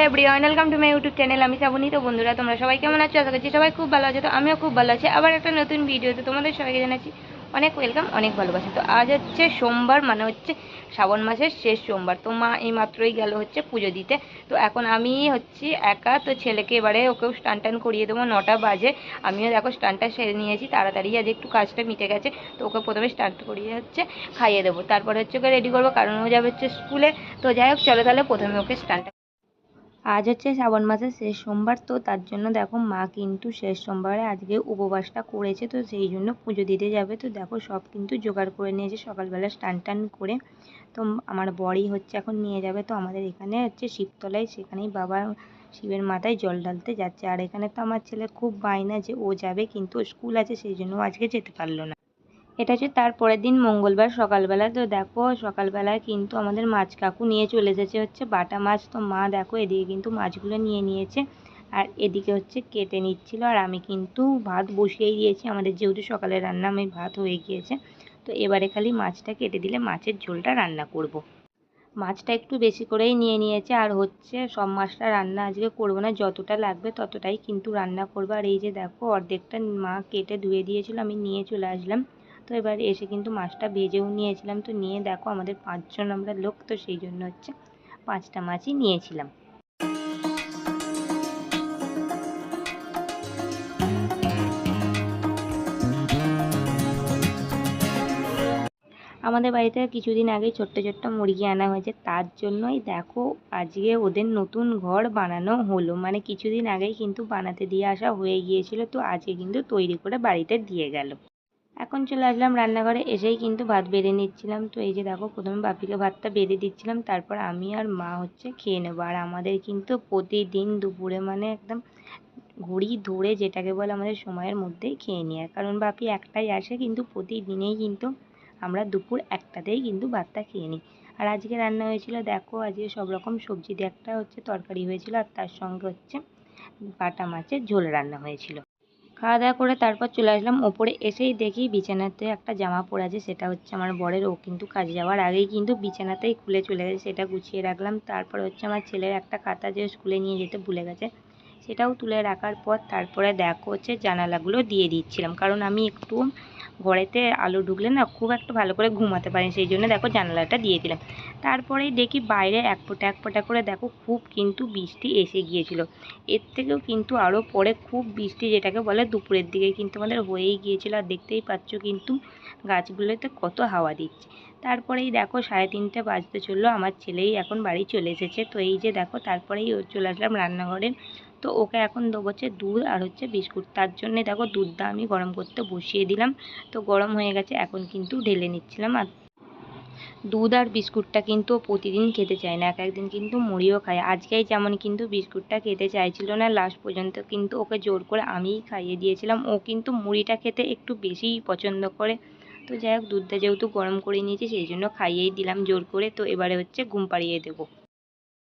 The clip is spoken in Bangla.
Hello everyone welcome to my YouTube channel আমি শ্রাবণী, তো বন্ধুরা, তোমরা সবাই কেমন আছো? আশা করছি সবাই খুব ভালো আছো, তো আমিও খুব ভালো আছি। আবার একটা নতুন ভিডিওতে তোমাদের সবাইকে জানাচ্ছি অনেক ওয়েলকাম অনেক ভালোবাসা। তো আজ হচ্ছে সোমবার মানে হচ্ছে শ্রাবণ মাসের শেষ সোমবার। তো মা এই মাত্রই গেল হচ্ছে পুজো দিতে। তো এখন আমি হচ্ছি একা, তো ছেলেকে এবারে ওকেও স্টান টান করিয়ে দেবো, নটা বাজে। আমিও দেখো স্টানটা সেরে নিয়েছি, তাড়াতাড়ি আজ একটু কাজটা মিটে গেছে। তো ওকে প্রথমে স্টার্ট করিয়ে হচ্ছে খাইয়ে দেবো। তারপরে হচ্ছে ওকে রেডি করব, কারণ ও যাবে হচ্ছে স্কুলে। তো যাই হোক, চলো তাহলে প্রথমে ওকে স্টানটা আজ হচ্ছে শ্রাবণ মাসের শেষ সোমবার, তো তার জন্য দেখো মা কিন্তু শেষ সোমবারে আজকে উপবাসটা করেছে, তো সেই জন্য পুজো দিতে যাবে। তো দেখো সব কিন্তু জোগাড় করে নিয়েছে সকালবেলা স্টান টান করে। তো আমার বড়ই হচ্ছে এখন নিয়ে যাবে, তো আমাদের এখানে হচ্ছে শিবতলায় সেখানেই বাবা শিবের মাথায় জল ঢালতে যাচ্ছে। আর এখানে তো আমার ছেলে খুব বায়না যে ও যাবে, কিন্তু স্কুল আছে, সেই জন্য আজকে যেতে পারল না। এটা হচ্ছে তার পরের দিন মঙ্গলবার সকালবেলা, তো দেখো সকালবেলায় কিন্তু আমাদের মাছ কাকু নিয়ে চলে এসেছে হচ্ছে বাটা মাছ। তো মা দেখো এদিকে কিন্তু মাছগুলো নিয়ে নিয়েছে আর এদিকে হচ্ছে কেটে নিচ্ছিল। আর আমি কিন্তু ভাত বসিয়েই দিয়েছি। আমাদের যেহেতু সকালে রান্না, আমি ভাত হয়ে গিয়েছে। তো এবারে খালি মাছটা কেটে দিলে মাছের ঝোলটা রান্না করব। মাছটা একটু বেশি করেই নিয়ে নিয়েছে। আর হচ্ছে সব মাছটা রান্না আজকে করব না, যতটা লাগবে ততটাই কিন্তু রান্না করব। আর এই যে দেখো অর্ধেকটা মা কেটে ধুয়ে দিয়েছিল, আমি নিয়ে চলে আসলাম। তো এবার এসে কিন্তু মাছটা ভেজেও নিয়েছিলাম। তো নিয়ে দেখো আমাদের পাঁচজন আমরা লোক, তো সেই জন্য হচ্ছে পাঁচটা মাছই নিয়েছিলাম। আমাদের বাড়িতে কিছুদিন আগে ছোট্ট ছোট্ট মুরগি আনা হয়েছে। তার জন্যই দেখো আজকে ওদের নতুন ঘর বানানো হলো। মানে কিছুদিন আগেই কিন্তু বানাতে দিয়ে আসা হয়ে গিয়েছিল। তো আজকে কিন্তু তৈরি করে বাড়িতে দিয়ে গেল। এখন চলে আসলাম রান্নাঘরে, এসেই কিন্তু ভাত বেড়ে নিচ্ছিলাম। তো এই যে দেখো, প্রথমে বাপিকে ভাতটা বেড়ে দিচ্ছিলাম, তারপর আমি আর মা হচ্ছে খেয়ে নেব। আর আমাদের কিন্তু প্রতিদিন দুপুরে মানে একদম ঘড়ি ধরে যেটাকে বলে আমাদের সময়ের মধ্যেই খেয়ে নেওয়া কারণ বাপি একটাই আসে, কিন্তু প্রতিদিনেই কিন্তু আমরা দুপুর একটাতেই কিন্তু ভাতটা খেয়ে নিই। আর আজকে রান্না হয়েছিল, দেখো, আজকে সব রকম সবজি দিয়ে একটা হচ্ছে তরকারি হয়েছিল, আর তার সঙ্গে হচ্ছে বাটা মাছের ঝোল রান্না হয়েছিল। খাওয়া দাওয়া করে তারপর চলে আসলাম। ওপরে এসেই দেখি বিছানাতে একটা জামা পরে আছে, সেটা হচ্ছে আমার বরের। ও কিন্তু কাজে যাওয়ার আগেই কিন্তু বিছানাতেই খুলে চলে গেছে, সেটা গুছিয়ে রাখলাম। তারপর হচ্ছে আমার ছেলের একটা খাতা যে স্কুলে নিয়ে যেতে ভুলে গেছে। সেটাও তুলে রাখার পর তারপরে দেখো হচ্ছে জানালাগুলো দিয়ে দিচ্ছিলাম। কারণ আমি একটু ঘরেতে আলো ঢুকলে না খুব একটা ভালো করে ঘুমাতে পারি সেই জন্য দেখো জানালাটা দিয়ে দিলাম। তারপরেই দেখি বাইরে এক ফোঁটা এক ফোঁটা করে দেখো খুব কিন্তু বৃষ্টি এসে গিয়েছিল। এর থেকেও কিন্তু আরও পরে খুব বৃষ্টি যেটাকে বলে দুপুরের দিকে কিন্তু আমাদের হয়েই গিয়েছিল। আর দেখতেই পাচ্ছ কিন্তু গাছগুলোতে কত হাওয়া দিচ্ছে। তারপরেই দেখো সাড়ে তিনটে বাজতে চলল, আমার ছেলেই এখন বাড়ি চলে এসেছে। তো এই যে দেখো, তারপরেই চলে আসলাম রান্নাঘরে। তো ওকে এখন দেবো হচ্ছে দুধ আর হচ্ছে বিস্কুট। তার জন্যে দেখো দুধটা আমি গরম করতে বসিয়ে দিলাম। তো গরম হয়ে গেছে, এখন কিন্তু ঢেলে নিচ্ছিলাম। আর দুধ আর বিস্কুটটা কিন্তু প্রতিদিন খেতে চায় না, এক একদিন কিন্তু মুড়িও খায়। আজকেই যেমন কিন্তু বিস্কুটটা খেতে চাইছিল না, লাস্ট পর্যন্ত কিন্তু ওকে জোর করে আমিই খাইয়ে দিয়েছিলাম। ও কিন্তু মুড়িটা খেতে একটু বেশিই পছন্দ করে। তো যাই হোক, দুধটা যেহেতু গরম করে নিয়েছি, সেই জন্য খাইয়েই দিলাম জোর করে। তো এবারে হচ্ছে ঘুম পাড়িয়ে দেবো।